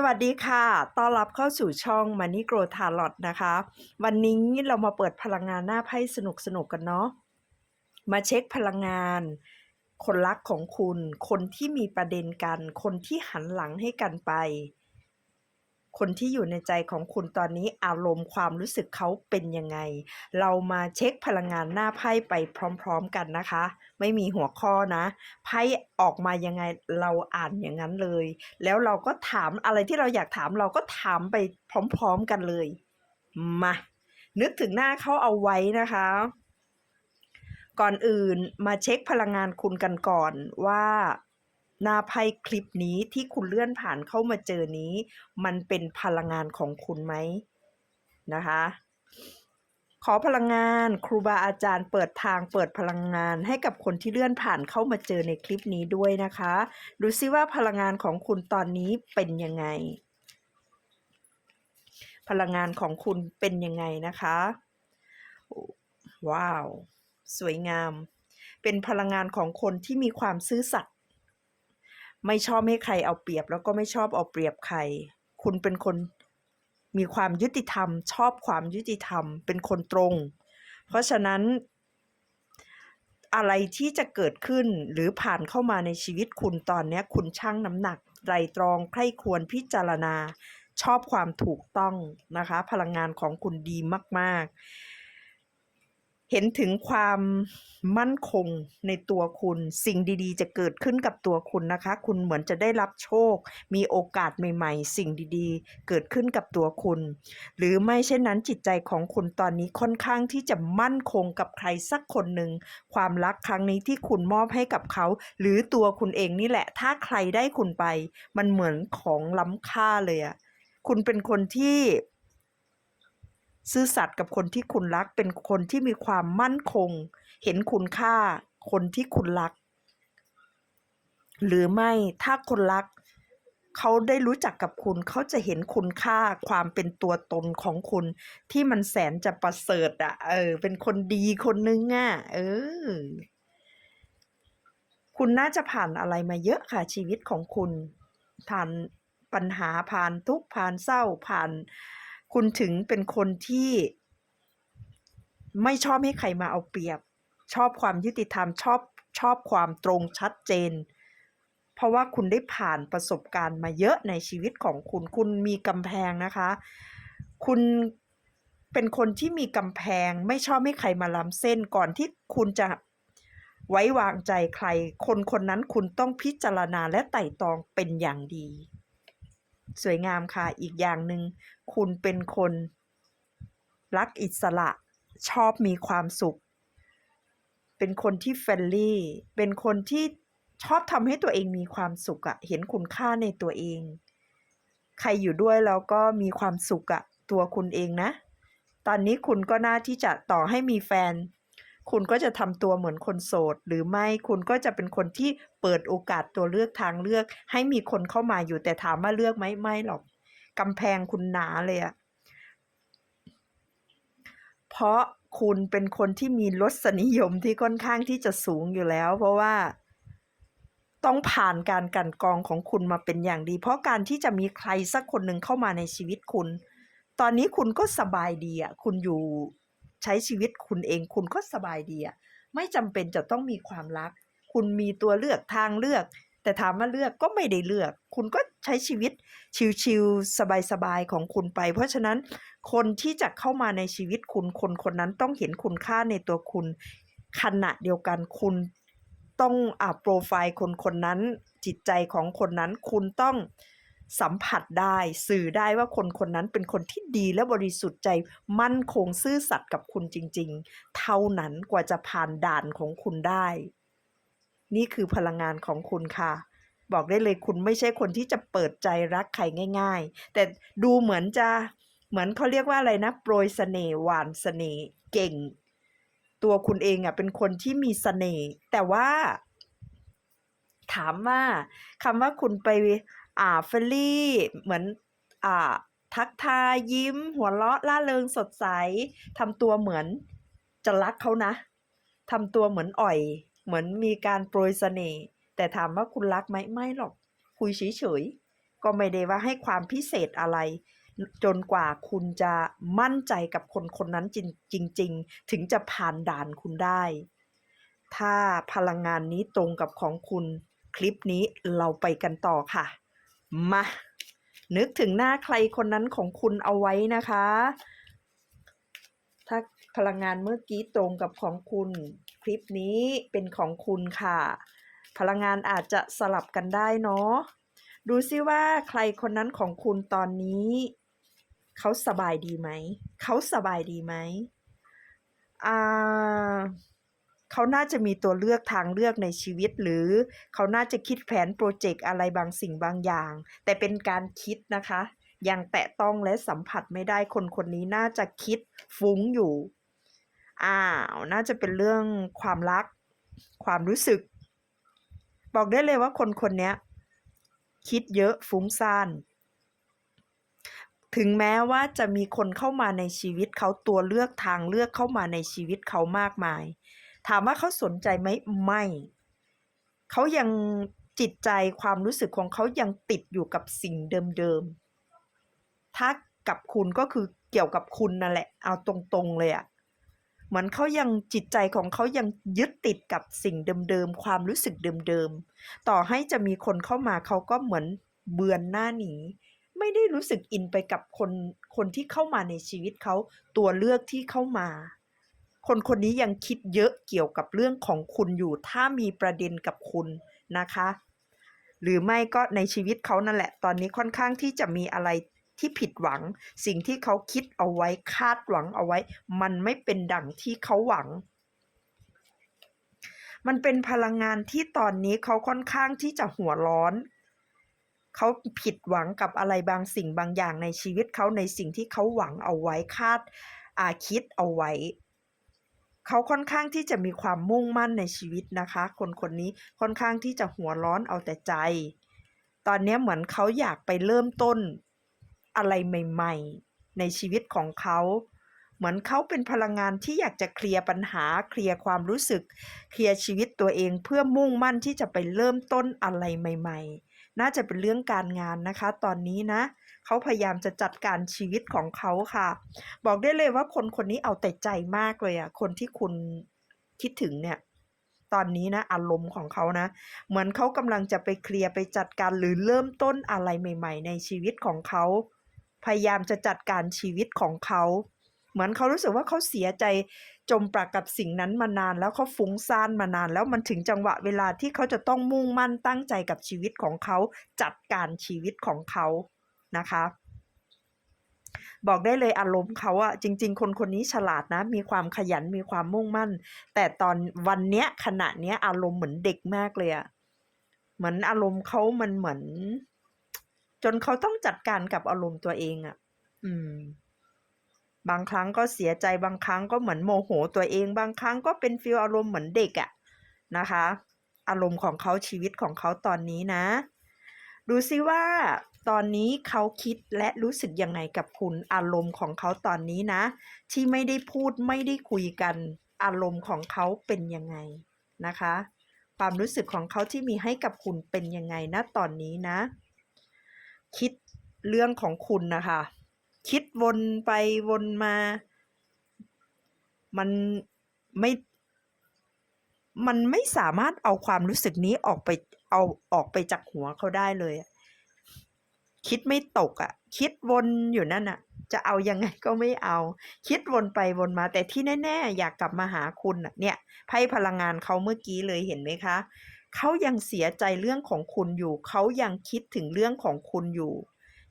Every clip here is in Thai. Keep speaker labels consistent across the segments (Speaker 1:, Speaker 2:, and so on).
Speaker 1: สวัสดีค่ะ ต้อนรับเข้าสู่ช่อง Money Grow Tarot นะคะ วันนี้เรามาเปิดพลังงานหน้าไพ่สนุกสนุกกันเนาะ มาเช็คพลังงาน คนรักของคุณ คนที่มีประเด็นกัน คนที่หันหลังให้กันไป คนที่อยู่ในใจของคุณตอนนี้อารมณ์ความรู้สึกเขาเป็นยังไง เรามาเช็คพลังงานหน้าไพ่ไปพร้อม ๆกันนะคะ ไม่มีหัวข้อนะ ไพ่ออกมายังไงเราอ่านอย่างนั้นเลย แล้วเราก็ถามอะไรที่เราอยากถามเราก็ถามไปพร้อม ๆกันเลย มา นึกถึงหน้าเขาเอาไว้นะคะก่อนอื่นมาเช็คพลังงานคุณกันก่อนว่า หน้าไพ่คลิปนี้ที่คุณเลื่อนผ่านเข้ามาเจอนี้ มันเป็นพลังงานของคุณไหมนะคะ ขอพลังงานครูบาอาจารย์เปิดทางเปิดพลังงานให้กับคนที่เลื่อนผ่านเข้ามาเจอในคลิปนี้ด้วยนะคะ ดูซิว่าพลังงานของคุณตอนนี้เป็นยังไง พลังงานของคุณเป็นยังไงนะคะ ว้าว สวยงาม เป็นพลังงานของคนที่มีความซื่อสัตย์ ไม่ชอบให้ใครเอาเปรียบ แล้วก็ไม่ชอบเอาเปรียบใคร คุณเป็นคนมีความยุติธรรม ชอบความยุติธรรม เป็นคนตรง เพราะฉะนั้น อะไรที่จะเกิดขึ้นหรือผ่านเข้ามาในชีวิตคุณตอนนี้คุณชั่งน้ำหนักไตรตรองใคร่ควรพิจารณา ชอบความถูกต้องนะคะ พลังงานของคุณดีมาก ๆ เห็นถึงความมั่นคงในตัวคุณ สิ่งดีๆ จะเกิดขึ้นกับตัวคุณนะคะ คุณเหมือนจะได้รับโชค มีโอกาสใหม่ๆ สิ่งดีๆ เกิดขึ้นกับตัวคุณ หรือไม่เช่นนั้นจิตใจของคุณตอนนี้ค่อนข้างที่จะมั่นคงกับใครสักคนหนึ่งความรักครั้งนี้ที่คุณมอบให้กับเขา หรือตัวคุณเองนี่แหละ ถ้าใครได้คุณไป มันเหมือนของล้ำค่าเลยอะคุณเป็นคนที่ ซื่อสัตย์กับคนที่คุณรักเป็นคนที่มีความมั่นคง เห็นคุณค่า คนที่คุณรัก หรือไม่ถ้าคนรัก เขาได้รู้จักกับคุณ เขาจะเห็นคุณค่าความเป็นตัวตนของคุณ ที่มันแสนจะประเสริฐอะเออ เป็นคนดีคนนึงอะเออ คุณน่าจะผ่านอะไรมาเยอะค่ะชีวิตของคุณผ่านปัญหาผ่านทุกข์ผ่านเศร้าผ่าน คุณถึงเป็นคนที่ไม่ชอบให้ใครมาเอาเปรียบ ชอบความยุติธรรมชอบชอบความตรงชัดเจน เพราะว่าคุณได้ผ่านประสบการณ์มาเยอะในชีวิตของคุณ คุณมีกำแพงนะคะ คุณเป็นคนที่มีกำแพงไม่ชอบให้ใครมาล้ำเส้นก่อนที่คุณจะไว้วางใจใคร คนคนนั้นคุณต้องพิจารณาและไต่ตองเป็นอย่างดี สวยงามค่ะ อีกอย่างหนึ่งคุณเป็นคน รักอิสระ ชอบมีความสุข เป็นคนที่เฟรนลี่ เป็นคนที่ชอบทำให้ตัวเองมีความสุขอะเห็นคุณค่าในตัวเอง ใครอยู่ด้วยแล้วก็มีความสุขอะตัวคุณเองนะ ตอนนี้คุณก็น่าที่จะต่อให้มีแฟน คุณก็จะทำตัวเหมือนคนโสด หรือไม่คุณก็จะเป็นคนที่เปิดโอกาสตัวเลือกทางเลือก ให้มีคนเข้ามาอยู่แต่ถามว่าเลือกไหมไม่หรอกกำแพงคุณหนาเลยอะเพราะคุณเป็นคนที่มีรสนิยมที่ค่อนข้างที่จะสูงอยู่แล้ว เพราะว่าต้องผ่านการกันกรองของคุณมาเป็นอย่างดี เพราะการที่จะมีใครสักคนหนึ่งเข้ามาในชีวิตคุณ ตอนนี้คุณก็สบายดีอะ คุณอยู่ ใช้ชีวิตคุณเองคุณก็สบายดีอะไม่จำเป็นจะต้องมีความรัก คุณมีตัวเลือกทางเลือก แต่ถามว่าเลือกก็ไม่ได้เลือก คุณก็ใช้ชีวิตชิลๆสบายๆของคุณไป เพราะฉะนั้นคนที่จะเข้ามาในชีวิตคุณคนคนนั้นต้องเห็นคุณค่าในตัวคุณขณะเดียวกันคุณต้องอ่าโปรไฟล์คนคนนั้นจิตใจของคนนั้นคุณต้อง สัมผัสได้สื่อได้ว่าคนคนนั้นเป็นคนที่ดีและบริสุทธิ์ใจมั่นคงซื่อสัตย์กับคุณจริง ๆ เท่านั้นกว่าจะผ่านด่านของคุณได้ นี่คือพลังงานของคุณค่ะ บอกได้เลยคุณไม่ใช่คนที่จะเปิดใจรักใครง่าย ๆ แต่ดูเหมือนจะเหมือนเขาเรียกว่าอะไรนะ โปรยเสน่ห์หวานเสน่ห์เก่ง ตัวคุณเองอะเป็นคนที่มีเสน่ห์แต่ว่า ถามว่าคำว่าคุณไป อ่าเฟรนลี่เหมือนอ่าทักทายยิ้ม หัวเราะล่าเริงสดใสทำตัวเหมือนจะรักเขานะทำตัวเหมือนอ่อย เหมือนมีการโปรยเสน่ห์แต่ถามว่าคุณรักไหมไม่หรอก คุยเฉยก็ไม่ได้ว่าให้ความพิเศษอะไร จนกว่าคุณจะมั่นใจกับคนคนนั้นจริงจริงๆถึงจะผ่านด่านคุณได้ ถ้าพลังงานนี้ตรงกับของคุณ คลิปนี้เราไปกันต่อค่ะ มา นึกถึงหน้าใครคนนั้นของคุณเอาไว้นะคะ ถ้าพลังงานเมื่อกี้ตรงกับของคุณ คลิปนี้เป็นของคุณค่ะ พลังงานอาจจะสลับกันได้เนาะดูซิว่าใครคนนั้นของคุณตอนนี้ เขาสบายดีไหม เขาสบายดีไหมอ่า เขาน่าจะมีตัวเลือกทางเลือกในชีวิต หรือเขาน่าจะคิดแผนโปรเจกต์อะไรบางสิ่งบางอย่าง แต่เป็นการคิดนะคะ ยังแตะต้องและสัมผัสไม่ได้คนคนนี้น่าจะคิดฟุ้งอยู่อ้าวน่าจะเป็นเรื่องความรัก ความรู้สึก บอกได้เลยว่าคนคนนี้คิดเยอะฟุ้งซ่านถึงแม้ว่าจะมีคนเข้ามาในชีวิตเขาตัวเลือกทางเลือกเข้ามาในชีวิตเขามากมาย ถามว่าเขาสนใจไหมไม่เขายังจิตใจความรู้สึกของเขายังติดอยู่กับสิ่งเดิมๆถ้ากับคุณก็คือเกี่ยวกับคุณนั่นแหละ เอาตรงๆเลยอะเหมือนเขายังจิตใจของเขายังยึดติดกับสิ่งเดิมๆความรู้สึกเดิมๆต่อให้จะมีคนเข้ามาเขาก็เหมือนเบือนหน้าหนีไม่ได้รู้สึกอินไปกับคนคนที่เข้ามาในชีวิตเขาตัวเลือกที่เข้ามา คนคนนี้ยังคิดเยอะเกี่ยวกับเรื่องของคุณอยู่ ถ้ามีประเด็นกับคุณนะคะ หรือไม่ก็ในชีวิตเขานั่นแหละ ตอนนี้ค่อนข้างที่จะมีอะไรที่ผิดหวัง สิ่งที่เขาคิดเอาไว้คาดหวังเอาไว้ มันไม่เป็นดั่งที่เขาหวัง มันเป็นพลังงานที่ตอนนี้เขาค่อนข้างที่จะหัวร้อนเขาผิดหวังกับอะไรบางสิ่งบางอย่างในชีวิตเขาในสิ่งที่เขาหวังเอาไว้คาดอาคิดเอาไว้ เขาค่อนข้างที่จะมีความมุ่งมั่นในชีวิตนะคะ คนคนนี้ค่อนข้างที่จะหัวร้อนเอาแต่ใจ ตอนนี้เหมือนเขาอยากไปเริ่มต้นอะไรใหม่ ๆ ในชีวิตของเขาเหมือนเขาเป็นพลังงานที่อยากจะเคลียร์ปัญหาเคลียร์ความรู้สึก เคลียร์ชีวิตตัวเองเพื่อมุ่งมั่นที่จะไปเริ่มต้นอะไรใหม่ ๆ น่าจะเป็นเรื่องการงานนะคะ ตอนนี้นะ เขาพยายามจะจัดการชีวิตของเขาค่ะ บอกได้เลยว่าคนคนนี้เอาแต่ใจมากเลยอะคนที่คุณคิดถึงเนี่ยตอนนี้นะอารมณ์ของเขานะ เหมือนเขากำลังจะไปเคลียร์ไปจัดการหรือเริ่มต้นอะไรใหม่ ๆ ในชีวิตของเขา พยายามจะจัดการชีวิตของเขา เหมือนเขารู้สึกว่าเขาเสียใจจมปลักกับสิ่งนั้นมานาน แล้วเขาฟุ้งซ่านมานาน แล้วมันถึงจังหวะเวลาที่เขาจะต้องมุ่งมั่นตั้งใจกับชีวิตของเขา จัดการชีวิตของเขา นะคะ บอกได้เลยอารมณ์เขาอะจริง ๆ คนคนนี้ฉลาดนะ มีความขยันมีความมุ่งมั่น แต่ตอนวันเนี้ยขณะเนี้ยอารมณ์เหมือนเด็กมากเลยอะเหมือนอารมณ์เขามันเหมือน จนเขาต้องจัดการกับอารมณ์ตัวเองอะอืมบางครั้งก็เสียใจบางครั้งก็เหมือนโมโหตัวเอง บางครั้งก็เป็นฟีลอารมณ์เหมือนเด็กอะนะคะ อารมณ์ของเขาชีวิตของเขาตอนนี้นะ ดูซิว่า ตอนนี้เขาคิดและรู้สึกยังไงกับคุณอารมณ์ของเขาตอนนี้นะ ที่ไม่ได้พูดไม่ได้คุยกัน อารมณ์ของเขาเป็นยังไงนะคะ ความรู้สึกของเขาที่มีให้กับคุณเป็นยังไงนะตอนนี้นะ คิดเรื่องของคุณนะคะ คิดวนไปวนมา มันไม่มันไม่สามารถเอาความรู้สึกนี้ออกไปเอาออกไปจากหัวเขาได้เลย คิดไม่ตกอะคิดวนอยู่นั่นอะจะเอายังไงก็ไม่เอา คิดวนไปวนมา แต่ที่แน่ ๆ อยากกลับมาหาคุณน่ะ เนี่ยไพ่พลังงานเขาเมื่อกี้เลยเห็นไหมคะเขายังเสียใจเรื่องของคุณอยู่ เขายังคิดถึงเรื่องของคุณอยู่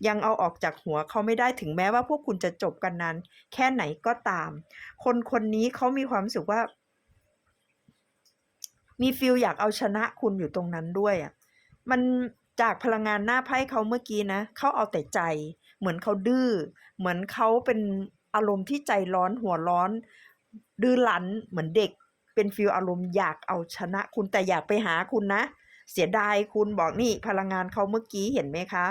Speaker 1: ยังเอาออกจากหัวเขาไม่ได้ถึงแม้ว่าพวกคุณจะจบกันนานแค่ไหนก็ตาม คนคนนี้เขามีความสึกว่า มีฟีลอยากเอาชนะคุณอยู่ตรงนั้นด้วยอะ มัน จากพลังงานหน้าไพ่เขาเมื่อกี้นะเขาเอาแต่ใจ เหมือนเขาดื้อ เหมือนเขาเป็นอารมณ์ที่ใจร้อนหัวร้อน ดื้อรั้นเหมือนเด็ก เป็นฟีลอารมณ์อยากเอาชนะคุณแต่อยากไปหาคุณนะ เสียดายคุณบอกนี่พลังงานเขาเมื่อกี้เห็นไหมคะ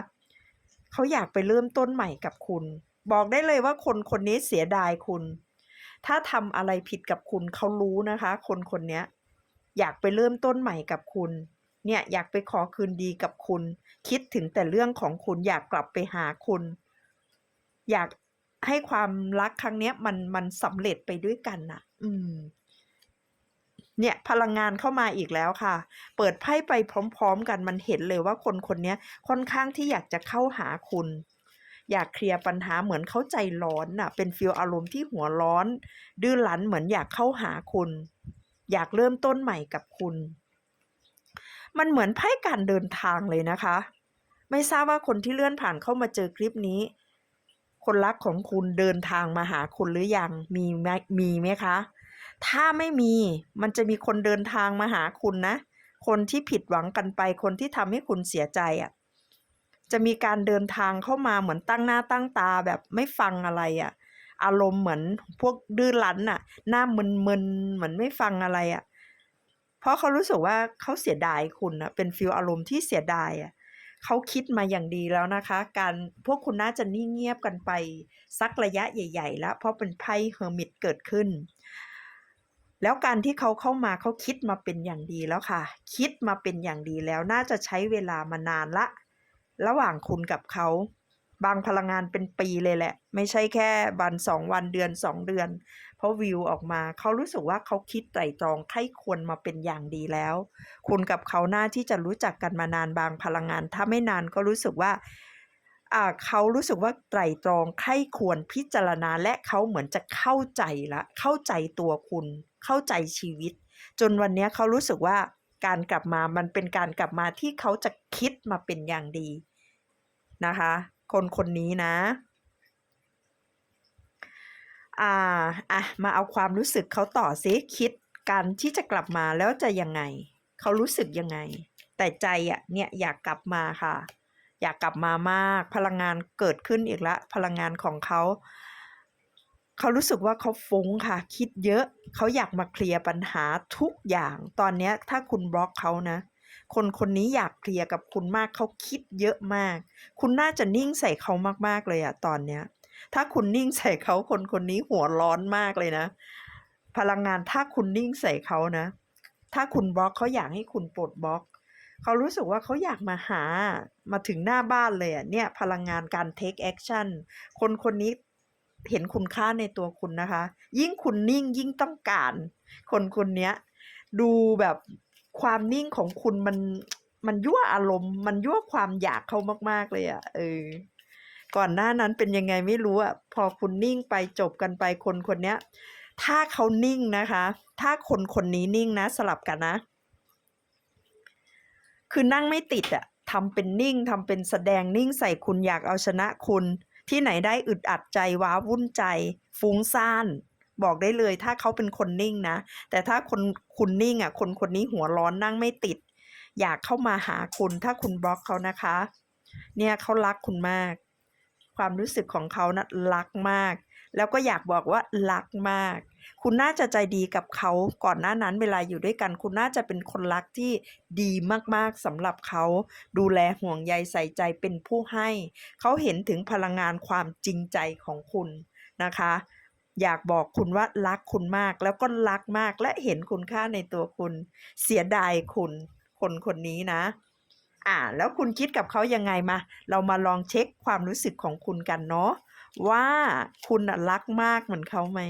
Speaker 1: เขาอยากไปเริ่มต้นใหม่กับคุณ บอกได้เลยว่าคนคนนี้เสียดายคุณ ถ้าทำอะไรผิดกับคุณเขารู้นะคะ คนคนนี้อยากไปเริ่มต้นใหม่กับคุณ เนี่ยอยากไปขอคืนดีกับคุณ คิดถึงแต่เรื่องของคุณอยากกลับไปหาคุณ อยากให้ความรักครั้งเนี้ยมันมันสำเร็จไปด้วยกันน่ะ อืม เนี่ยพลังงานเข้ามาอีกแล้วค่ะ เปิดไพ่ไปพร้อม ๆ กันมันเห็นเลยว่าคนคนนี้ค่อนข้างที่อยากจะเข้าหาคุณ อยากเคลียร์ปัญหาเหมือนเขาใจร้อนน่ะ เป็นฟีลอารมณ์ที่หัวร้อน ดื้อรั้นเหมือนอยากเข้าหาคุณ อยากเริ่มต้นใหม่กับคุณ มันเหมือนไพ่การเดินทางเลยนะคะ ไม่ทราบว่าคนที่เลื่อนผ่านเข้ามาเจอคลิปนี้ คนรักของคุณเดินทางมาหาคุณหรือยังมีไหมมีไหมคะ ถ้าไม่มีมันจะมีคนเดินทางมาหาคุณนะ คนที่ผิดหวังกันไปคนที่ทำให้คุณเสียใจอะ่ะจะมีการเดินทางเข้ามาเหมือนตั้งหน้าตั้งตาแบบไม่ฟังอะไรอะ่ะ อารมณ์เหมือนพวกดื้อรั้นน่ะ หน้ามึนๆเหมือนไม่ฟังอะไรอะ่ะ ราะเขารู้สึกว่าเขาเสียดายคุณนะเป็นฟีลอารมณ์ที่เสียดายอะเขาคิดมาอย่างดีแล้วนะคะ การพวกคุณน่าจะนิ่งเงียบกันไป สักระยะใหญ่ ๆ แล้ว เพราะเป็นไพ่เฮอร์มิตเกิดขึ้น แล้วการที่เขาเข้ามาเขาคิดมาเป็นอย่างดีแล้วค่ะ คิดมาเป็นอย่างดีแล้วน่าจะใช้เวลามานานละ ระหว่างคุณกับเขาบางพลังงานเป็นปีเลยแหละ ไม่ใช่แค่วันสองวันเดือนสองเดือน เพราะวิวออกมาเขารู้สึกว่าเขาคิดไตร่ตรองไข้ควรมาเป็นอย่างดีแล้ว คุณกับเขาหน้าที่จะรู้จักกันมานานบางพลังงาน ถ้าไม่นานก็รู้สึกว่าเขารู้สึกว่าไตรตรองไข้ควรพิจารณาและเขาเหมือนจะเข้าใจละเข้าใจตัวคุณ เข้าใจชีวิต จนวันนี้เขารู้สึกว่าการกลับมามันเป็นการกลับมาที่เขาจะคิดมาเป็นอย่างดีนะคะ คนคนนี้นะ อ่าอะมาเอาความรู้สึกเขาต่อซิคิดการที่จะกลับมาแล้วจะยังไง เขารู้สึกยังไง แต่ใจอะเนี่ยอยากกลับมาค่ะ อยากกลับมามาก พลังงานเกิดขึ้นอีกละ พลังงานของเขา เขารู้สึกว่าเขาฟุ้งค่ะ คิดเยอะ เขาอยากมาเคลียร์ปัญหาทุกอย่าง ตอนนี้ถ้าคุณบล็อกเขานะคนคนนี้อยากเคลียร์กับคุณมากเขาคิดเยอะมาก คุณน่าจะนิ่งใส่เขามากๆเลยอะตอนเนี้ย ถ้าคุณนิ่งใส่เขาคนคนนี้หัวร้อนมากเลยนะ พลังงานถ้าคุณนิ่งใส่เขานะ ถ้าคุณบล็อกเขาอยากให้คุณปลดบล็อกเขารู้สึกว่าเขาอยากมาหามาถึงหน้าบ้านเลยอะเนี่ยพลังงานการ take action คนคนนี้เห็นคุณค่าในตัวคุณนะคะ ยิ่งคุณนิ่งยิ่งต้องการ คนคนเนี้ยดูแบบความนิ่งของคุณมันมันยั่วอารมณ์ มันยั่วความอยากเขามาก ๆ เลยอะเออ ก่อนหน้านั้นเป็นยังไงไม่รู้อะพอคุณนิ่งไปจบกันไปคนคนเนี้ย ถ้าเขานิ่งนะคะ ถ้าคนคนนี้นิ่งนะ สลับกันนะ คือนั่งไม่ติดอะทำเป็นนิ่งทำเป็นแสดงนิ่งใส่คุณอยากเอาชนะคุณ ที่ไหนได้อึดอัดใจว้าวุ่นใจ ฟุ้งซ่านบอกได้เลยถ้าเขาเป็นคนนิ่งนะ แต่ถ้าคนคุณนิ่งอะ คนคนนี้หัวร้อนนั่งไม่ติด อยากเข้ามาหาคุณถ้าคุณบล็อกเขานะคะ เนี่ยเขารักคุณมาก ความรู้สึกของเขานะรักมาก แล้วก็อยากบอกว่ารักมาก คุณน่าจะใจดีกับเขาก่อนหน้านั้นเวลาอยู่ด้วยกัน คุณน่าจะเป็นคนรักที่ดีมากๆสำหรับเขา ดูแลห่วงใยใส่ใจเป็นผู้ให้ เขาเห็นถึงพลังงานความจริงใจของคุณนะคะอยากบอกคุณว่ารักคุณมากแล้วก็รักมากและเห็นคุณค่าในตัวคุณ เสียดายคุณ คนคนนี้นะ อ่า แล้วคุณคิดกับเขายังไงมา เรามาลองเช็คความรู้สึกของคุณกันเนาะว่าคุณรักมากเหมือนเขาไหม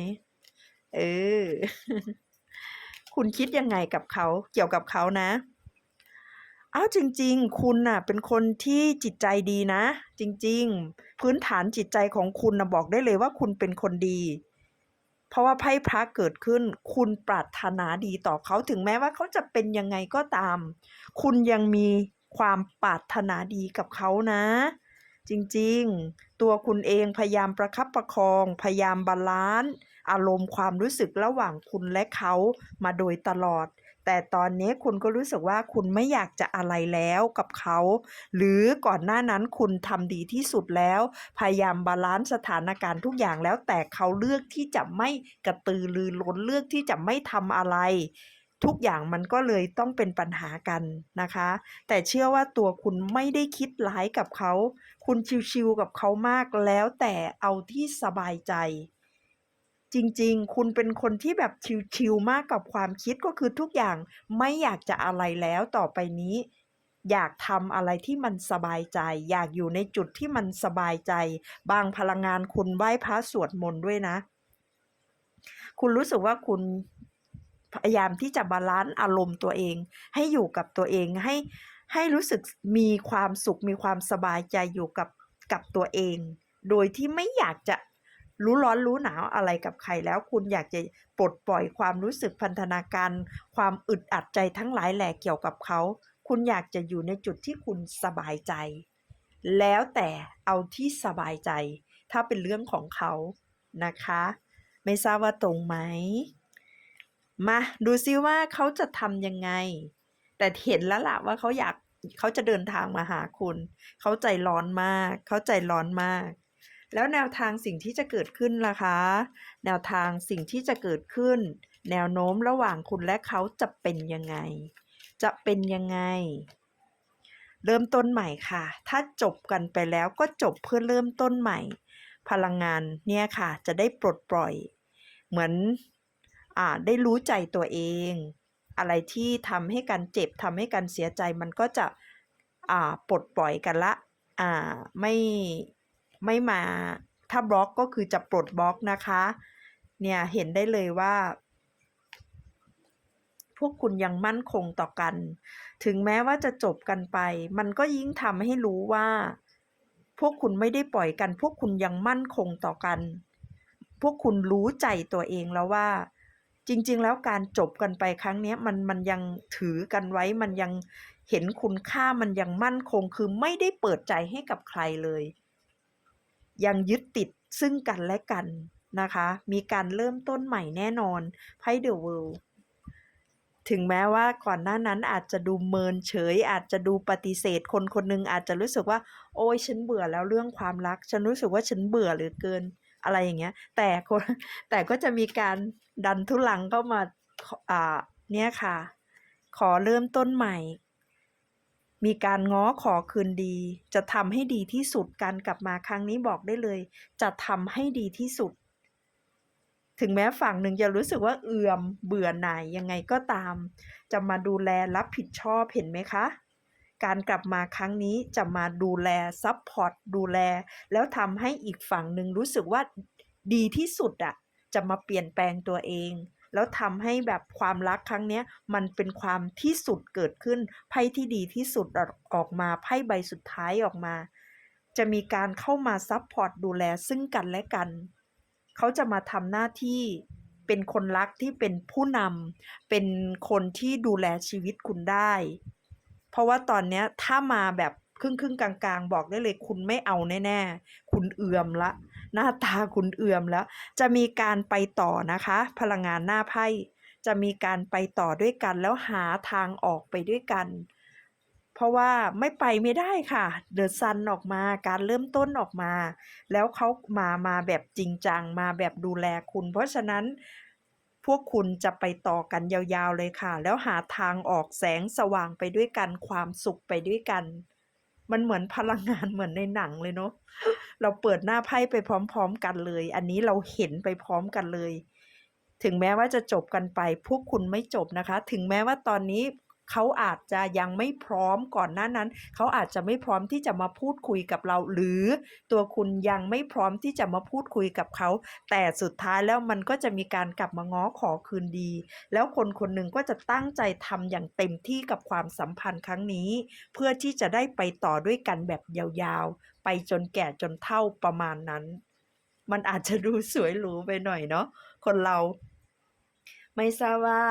Speaker 1: เออ คุณคิดยังไงกับเขาเกี่ยวกับเขานะอ้าวจริง ๆ คุณน่ะ เป็นคนที่จิตใจดีนะ จริง ๆ พื้นฐานจิตใจของคุณนะบอกได้เลยว่าคุณเป็นคนดี เพราะว่าไพ่พระเกิดขึ้น คุณปรารถนาดีต่อเขาถึงแม้ว่าเขาจะเป็นยังไงก็ตาม คุณยังมี ความปรารถนาดีกับเขานะ จริงๆ ตัวคุณเองพยายามประคับประคอง พยายามบาลานซ์อารมณ์ความรู้สึกระหว่างคุณและเขามาโดยตลอด แต่ตอนนี้คุณก็รู้สึกว่าคุณไม่อยากจะอะไรแล้วกับเขา หรือก่อนหน้านั้นคุณทำดีที่สุดแล้ว พยายามบาลานซ์สถานการณ์ทุกอย่างแล้วแต่เขาเลือกที่จะไม่กระตือรือร้นเลือกที่จะไม่ทำอะไร ทุกอย่างมันก็เลยต้องเป็นปัญหากันนะคะ แต่เชื่อว่าตัวคุณไม่ได้คิดร้ายกับเขา คุณชิวๆกับเขามากแล้วแต่เอาที่สบายใจ จริงๆ คุณเป็นคนที่แบบชิลๆมากกับความคิดก็คือทุกอย่างไม่อยากจะอะไรแล้วต่อไปนี้ อยากทำอะไรที่มันสบายใจ อยากอยู่ในจุดที่มันสบายใจ บางพลังงานคุณไหว้พระสวดมนต์ด้วยนะ คุณรู้สึกว่าคุณ พยายามที่จะบาลันซ์อารมณ์ตัวเอง ให้อยู่กับตัวเองให้ให้รู้สึกมีความสุขมีความสบายใจอยู่กับกับตัวเอง โดยที่ไม่อยากจะรู้ร้อนรู้หนาวอะไรกับใครแล้วคุณอยากจะปลดปล่อยความรู้สึกพันธนาการ ความอึดอัดใจทั้งหลายแหล่เกี่ยวกับเขา คุณอยากจะอยู่ในจุดที่คุณสบายใจ แล้วแต่เอาที่สบายใจ ถ้าเป็นเรื่องของเขานะคะ ไม่ทราบว่าตรงไหม มาดูซิว่าเขาจะทำยังไง แต่เห็นแล้วล่ะว่าเขาอยากเขาจะเดินทางมาหาคุณ เขาใจร้อนมาก เขาใจร้อนมาก แล้วแนวทางสิ่งที่จะเกิดขึ้นล่ะคะ แนวทางสิ่งที่จะเกิดขึ้น แนวโน้มระหว่างคุณและเขาจะเป็นยังไง จะเป็นยังไง เริ่มต้นใหม่ค่ะ ถ้าจบกันไปแล้วก็จบเพื่อเริ่มต้นใหม่ พลังงานเนี่ยค่ะ จะได้ปลดปล่อย เหมือน ได้รู้ใจตัวเอง อะไรที่ทำให้กันเจ็บทำให้กันเสียใจมันก็จะอ่าปลดปล่อยกันล้วอ่าไม่ไม่มาถ้าบล็อกก็คือจะปลดบล็อกนะคะ เนี่ยเห็นได้เลยว่า พวกคุณยังมั่นคงต่อกัน ถึงแม้ว่าจะจบกันไป มันก็ยิ่งทำให้รู้ว่า พวกคุณไม่ได้ปล่อยกัน พวกคุณยังมั่นคงต่อกัน พวกคุณรู้ใจตัวเองแล้วว่า จริง ๆ แล้วการจบกันไปครั้งนี้มันมันยังถือกันไว้มันยังเห็นคุณค่ามันยังมั่นคงคือไม่ได้เปิดใจให้กับใครเลย ยังยึดติดซึ่งกันและกันนะคะ มีการเริ่มต้นใหม่แน่นอนไพ่ The World ถึงแม้ว่าก่อนหน้านั้นอาจจะดูเมินเฉย อาจจะดูปฏิเสธ คนคนหนึ่งอาจจะรู้สึกว่า โอ๊ยฉันเบื่อแล้วเรื่องความรัก ฉันรู้สึกว่าฉันเบื่อเหลือเกินอะไรอย่างเงี้ย แต่คนแต่ก็จะมีการดันทุลังเข้ามาอ่าเนี่ยค่ะ ขอเริ่มต้นใหม่ มีการง้อขอคืนดี จะทำให้ดีที่สุดการกลับมาครั้งนี้บอกได้เลย จะทำให้ดีที่สุด ถึงแม้ฝั่งหนึ่งจะรู้สึกว่าเอื่อมเบื่อหน่ายยังไงก็ตาม จะมาดูแลรับผิดชอบเห็นไหมคะ การกลับมาครั้งนี้จะมาดูแลซัปพอร์ตดูแล แล้วทำให้อีกฝั่งหนึ่งรู้สึกว่าดีที่สุดอะจะมาเปลี่ยนแปลงตัวเอง แล้วทำให้แบบความรักครั้งนี้มันเป็นความที่สุดเกิดขึ้นไพ่ที่ดีที่สุดออกมาไพ่ใบสุดท้ายออกมา จะมีการเข้ามาซัปพอร์ตดูแลซึ่งกันและกัน เขาจะมาทำหน้าที่เป็นคนรักที่เป็นผู้นำเป็นคนที่ดูแลชีวิตคุณได้ เพราะว่าตอนเนี้ยถ้ามาแบบครึ่งๆกลางๆ บอกได้เลยคุณไม่เอาแน่ๆ คุณเอือมล้วหน้าตาคุณเอือมแล้ว จะมีการไปต่อนะคะ พลังงานหน้าไพ่จะมีการไปต่อด้วยกันแล้วหาทางออกไปด้วยกัน เพราะว่าไม่ไปไม่ได้ค่ะ The Sun ออกมาการเริ่มต้นออกมา แล้วเขามามาแบบจริงจังมาแบบดูแลคุณ เพราะฉะนั้น พวกคุณจะไปต่อกันยาวๆเลยค่ะ แล้วหาทางออกแสงสว่างไปด้วยกันความสุขไปด้วยกัน มันเหมือนพลังงานเหมือนในหนังเลยเนาะเราเปิดหน้าไพ่ไปพร้อม ๆ กันเลย อันนี้เราเห็นไปพร้อมกันเลย ถึงแม้ว่าจะจบกันไป พวกคุณไม่จบนะคะ ถึงแม้ว่าตอนนี้ เขาอาจจะยังไม่พร้อมก่อนหน้านั้น เขาอาจจะไม่พร้อมที่จะมาพูดคุยกับเรา หรือตัวคุณยังไม่พร้อมที่จะมาพูดคุยกับเขา แต่สุดท้ายแล้วมันก็จะมีการกลับมาง้อขอคืนดี แล้วคนคนหนึ่งก็จะตั้งใจทำอย่างเต็มที่กับความสัมพันธ์ครั้งนี้ เพื่อที่จะได้ไปต่อด้วยกันแบบยาวๆ ไปจนแก่จนเฒ่าประมาณนั้น มันอาจจะดูสวยหรูไปหน่อยเนาะคนเรา ไม่ทราบว่า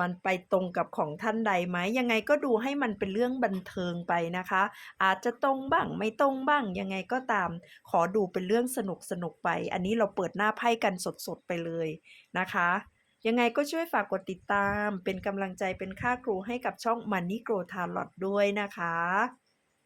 Speaker 1: มันไปตรงกับของท่านใดไหมยังไงก็ดูให้มันเป็นเรื่องบันเทิงไปนะคะ อาจจะตรงบ้างไม่ตรงบ้างยังไงก็ตาม ขอดูเป็นเรื่องสนุกสนุกไป อันนี้เราเปิดหน้าไพ่กันสดๆไปเลยนะคะ ยังไงก็ช่วยฝากกดติดตาม เป็นกำลังใจเป็นค่าครูให้กับช่อง Money Grow Tarot ด้วยนะคะ